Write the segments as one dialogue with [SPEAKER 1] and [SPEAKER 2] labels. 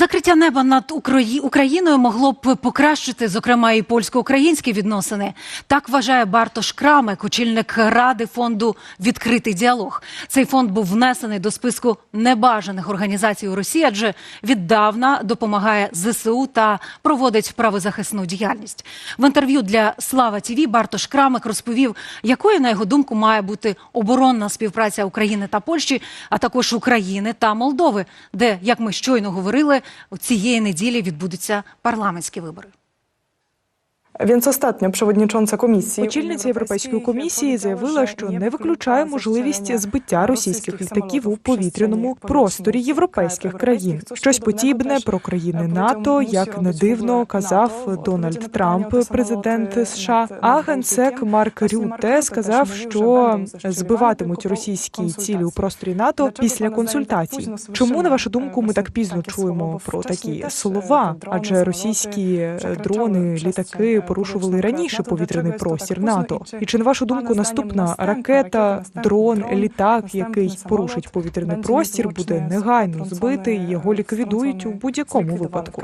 [SPEAKER 1] За Закриття неба над Украї- Україною могло б покращити, зокрема, і польсько-українські відносини. Так вважає Бартош Крамек, очільник ради фонду Відкритий діалог. Цей фонд був внесений до списку небажаних організацій у Росії, адже віддавна допомагає ЗСУ та проводить правозахисну діяльність. В інтерв'ю для Слава ТІВІ Бартош Крамек розповів, якою на його думку має бути оборонна співпраця України та Польщі, а також України та Молдови, де, як ми щойно говорили, цієї неділі відбудуться парламентські вибори.
[SPEAKER 2] Więc ostatnio przewodnicząca komisji
[SPEAKER 3] Очільниця Європейської комісії заявила, що не виключає можливість збиття російських літаків у повітряному просторі європейських країн. Щось подібне про країни НАТО, як не дивно казав Дональд Трамп, президент США. А генсек Марк Рюте сказав, що збиватимуть російські цілі у просторі НАТО після консультацій. Чому на вашу думку ми так пізно чуємо про такі слова? Адже російські е, дрони, літаки порушували раніше повітряний простір НАТО. І чи на вашу думку наступна ракета, дрон, літак, який порушить повітряний простір, буде негайно збитий його ліквідують у будь-якому випадку?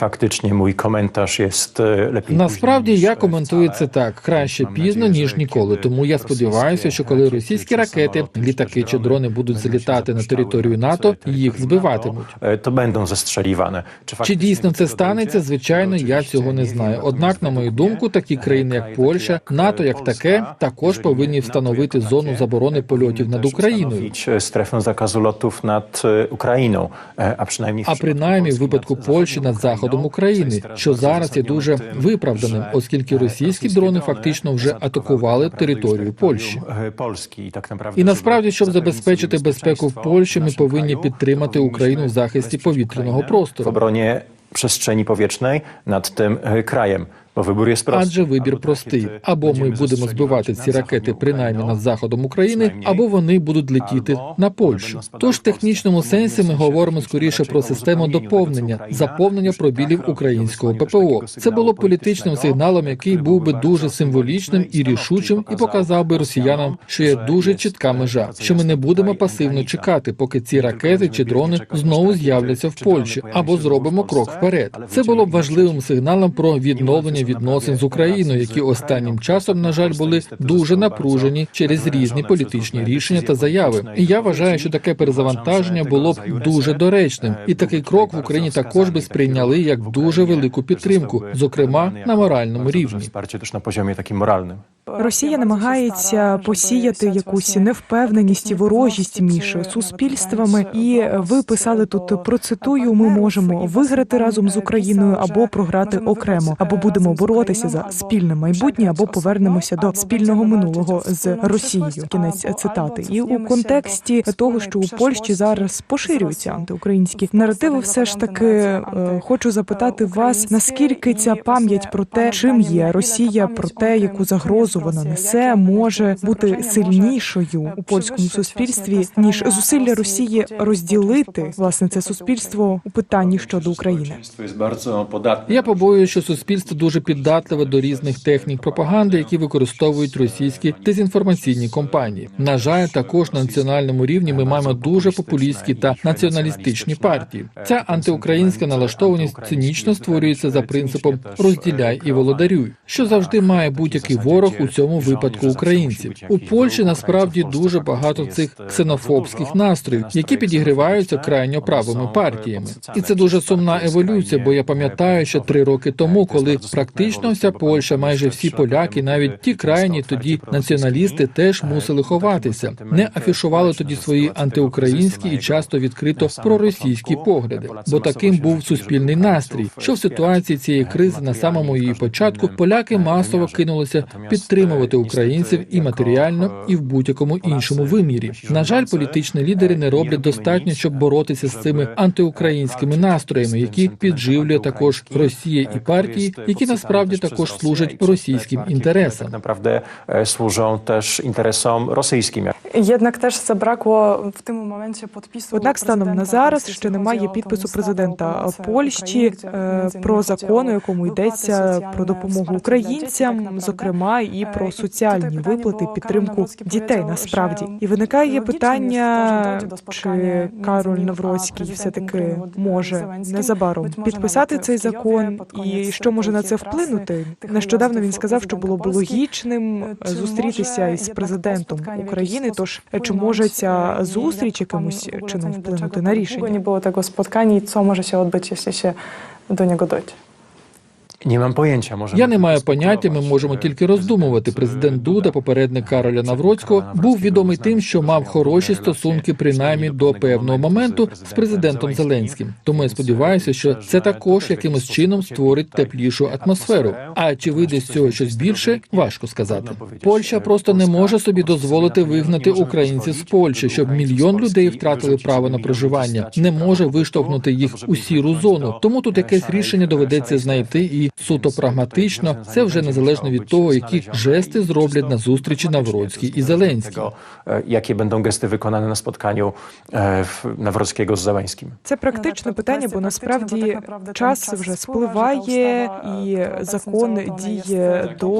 [SPEAKER 4] Faktycznie mój komentarz jest e.
[SPEAKER 5] Насправді я коментую це так краще пізно ніж ніколи. Тому я сподіваюся, що коли російські ракети, літаки чи дрони будуть залітати на територію НАТО, їх збиватимуть.
[SPEAKER 4] e, to będą zestrzeliwane.
[SPEAKER 5] Чи дійсно це станеться? Звичайно, я цього не знаю. Однак, на
[SPEAKER 4] natomiast
[SPEAKER 5] мою думку, такі
[SPEAKER 4] e,
[SPEAKER 5] країни, як Польща, НАТО,
[SPEAKER 4] e,
[SPEAKER 5] як таке, також повинні встановити зону заборони
[SPEAKER 4] e,
[SPEAKER 5] польотів над Україною.
[SPEAKER 4] e, e, Ukrainą, e, a przynajmniej w
[SPEAKER 5] А принаймні в випадку Польщі над заходом України, що зараз є дуже виправданим, оскільки
[SPEAKER 4] e,
[SPEAKER 5] російські дрони фактично вже атакували територію Польщі.
[SPEAKER 4] e,
[SPEAKER 5] І насправді, щоб забезпечити безпеку в Польщі, ми повинні підтримати Україну в захисті повітряного простору.
[SPEAKER 4] przestrzeni powietrznej nad tym e, krajem. Wybór.
[SPEAKER 5] Адже вибір простий: або ми будемо збивати ці ракети принаймні над заходом України, або вони будуть летіти на Польщу. Тож в технічному сенсі ми говоримо скоріше про систему доповнення, заповнення пробілів українського ППО. Це було політичним сигналом, який був би дуже символічним і рішучим, і показав би росіянам, що є дуже чітка межа,
[SPEAKER 4] e,
[SPEAKER 5] що ми не будемо пасивно чекати, поки ці ракети чи дрони знову з'являться в Польщі, або зробимо крок вперед. Це було б важливим сигналом про відновлення відносин з Україною, які останнім часом, на жаль, були дуже напружені через різні політичні рішення та заяви. І я вважаю, що таке перезавантаження було б дуже доречним,
[SPEAKER 4] e,
[SPEAKER 5] і такий крок в Україні також би сприйняли як дуже велику підтримку, зокрема на моральному рівні.
[SPEAKER 4] Na poziomie takim moralnym.
[SPEAKER 3] Росія намагається посіяти якусь невпевненість і ворожість між суспільствами. І ви писали тут процитую: ми можемо виграти разом з Україною або програти окремо, або будемо боротися за спільне майбутнє, або повернемося до спільного минулого з Росією. Кінець цитати. І у контексті того, що у Польщі зараз поширюються антиукраїнські наративи, все ж таки е, хочу запитати вас, наскільки ця пам'ять про те, чим є Росія, про те, яку загрозу вона несе, може бути сильнішою у польському суспільстві ніж зусилля Росії розділити власне це суспільство у питанні щодо України.
[SPEAKER 5] Я побоююся, що суспільство дуже піддатливе до різних технік пропаганди, які використовують російські дезінформаційні компанії. На жаль, також на національному рівні ми маємо дуже популістські та націоналістичні партії. Ця антиукраїнська налаштованість цинічно створюється за принципом розділяй і володарюй, що завжди має будь-який ворог у цьому випадку українців. У Польщі насправді дуже багато цих ксенофобських настроїв, які підігріваються крайньо правими партіями. І це дуже сумна еволюція, бо я пам'ятаю, що три роки тому, коли практично вся Польща, майже всі поляки, навіть ті крайні тоді націоналісти теж мусили ховатися, не афішували тоді свої антиукраїнські і часто відкрито проросійські погляди. Бо таким був суспільний настрій, що в ситуації цієї кризи на самому її початку поляки масово кинулися підтримувати українців і матеріально, і в будь-якому іншому вимірі. На жаль, політичні лідери не роблять достатньо, щоб боротися з цими антиукраїнськими настроями, які підживлює також Росія і партії, які насправді також служать російським інтересам.
[SPEAKER 4] Naprawdę e, służą też interesom rosyjskim.
[SPEAKER 2] Jednak też zabrakło w tym momencie.
[SPEAKER 3] Однак станом на зараз ще немає підпису президента Польщі е, про закон, у якому йдеться про допомогу українцям, зокрема і про соціальні виплати, підтримку дітей насправді. І виникає питання, чи Кароль Навроцький все таки може незабаром підписати цей закон, і що може на це вплинути? Нещодавно він сказав, що було б логічним зустрітися із президентом України. Тож чи може ця зустріч якимось чином вплинути на рішення?
[SPEAKER 2] było tego spotkania i co może się odbyć, jeśli się do niego dojdzie.
[SPEAKER 4] Nie mam pojęcia. Możemy
[SPEAKER 5] Я не маю поняття, ми можемо тільки роздумувати. Президент Дуда, попередник Кароля Навроцького, був відомий тим, що мав хороші стосунки, принаймні до певного моменту, з президентом Зеленським. Тому я сподіваюся, що це також якимось чином створить теплішу атмосферу. А чи вийде з цього щось більше, важко сказати. Польща просто не може собі дозволити вигнати українців з Польщі, щоб мільйон людей втратили право на проживання. Не може виштовхнути їх у сіру зону. Тому тут якесь рішення доведеться знайти і суто прагматично. Це вже незалежно від того, які жести зроблять на зустрічі Навроцький і Зеленський.
[SPEAKER 4] Jakie będą gesty wykonane na spotkaniu e, w- Nawrockiego z Zeleńskim.
[SPEAKER 3] Це практичне питання, бо насправді час вже спливає, і закон діє до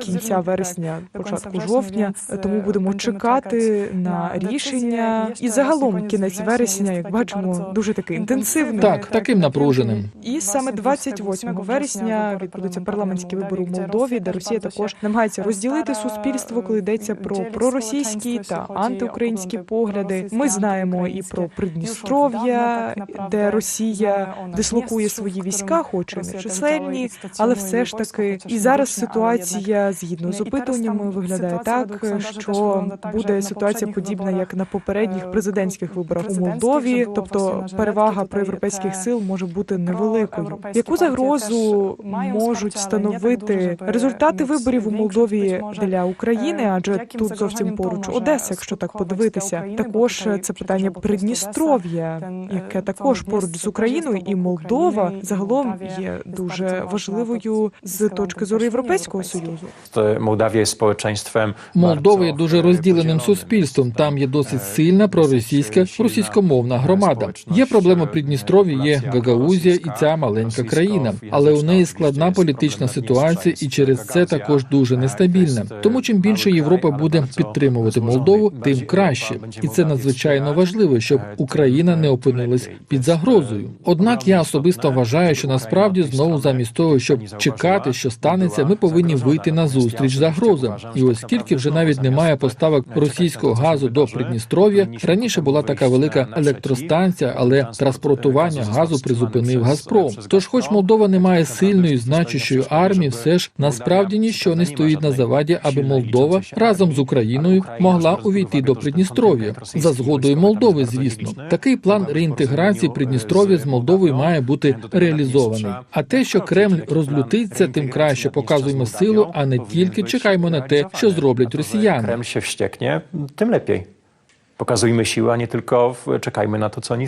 [SPEAKER 3] кінця вересня, початку жовтня. Тому будемо чекати на рішення. І загалом кінець вересня, як бачимо, дуже такий інтенсивний.
[SPEAKER 5] Так, таким напруженим.
[SPEAKER 3] І саме 28 вересня відбудуться парламентські вибори у Молдові, де Росія також намагається розділити суспільство, коли йдеться про проросійські та антиукраїнські погляди. Ми знаємо і про Придністров'я, де Росія дислокує свої війська, хоч і не чисельні, але все ж таки. І зараз ситуація згідно з опитуваннями виглядає так, що буде ситуація подібна як на попередніх президентських виборах у Молдові, тобто перевага проєвропейських сил може бути невеликою. Яку загрозу можуть становити результати виборів у Молдові для України? Адже тут зовсім поруч Одеса, якщо так подивитися, також це питання Придністров'я, яке також поруч з Україною, і Молдова загалом є дуже важливою з точки зору Європейського союзу.
[SPEAKER 4] E, Mołdawia jest.
[SPEAKER 5] Молдова є дуже
[SPEAKER 4] e,
[SPEAKER 5] розділеним суспільством. Там є досить сильна проросійська російськомовна громада. Є проблема Придністров'я, є Гагаузія і ця маленька країна, але у неї складна політична ситуація, і через це також дуже нестабільна. Тому чим більше Європа буде підтримувати Молдову, тим краще, і це надзвичайно важливо, щоб Україна не опинилась під загрозою. Однак я особисто вважаю, що насправді знову замість того, щоб чекати, що станеться, ми повинні вийти на зустріч загрозам. І оскільки вже навіть немає поставок російського газу до Придністров'я, раніше була така велика електростанція, але транспортування газу призупинив Газпром. Тож, хоч Молдова не має сильної значущої армії, все ж насправді ніщо не стоїть на заваді, аби Молдова разом з Україною могла увійти до Придністров'я за згодою Молдови. Звісно, такий план реінтеграції Придністров'я з Молдовою має бути реалізований. А те, що Кремль розлютиться, тим краще показуємо силу, а не тільки чекаємо на те, що зроблять росіяни.
[SPEAKER 4] Kreml się wścieknie, tym lepiej. Pokazujmy siłę, a nie tylko w- czekajmy na to, co oni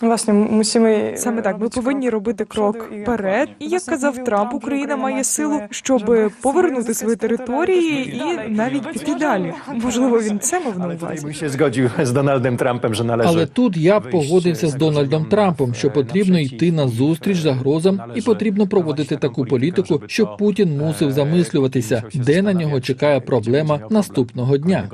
[SPEAKER 4] zrobią.
[SPEAKER 2] Właśnie musimy
[SPEAKER 3] Саме так, ми повинні робити крок вперед. І як казав Трамп, Україна має силу, щоб повернути свої території і навіть піти далі. Можливо, він це мав на увазі.
[SPEAKER 4] z Donaldem Trumpem, że należy.
[SPEAKER 5] Але тут я погодився з Дональдом Трампом, що потрібно йти на зустріч загрозам, і потрібно проводити таку політику, щоб Путін мусив замислюватися, де на нього чекає проблема наступного дня.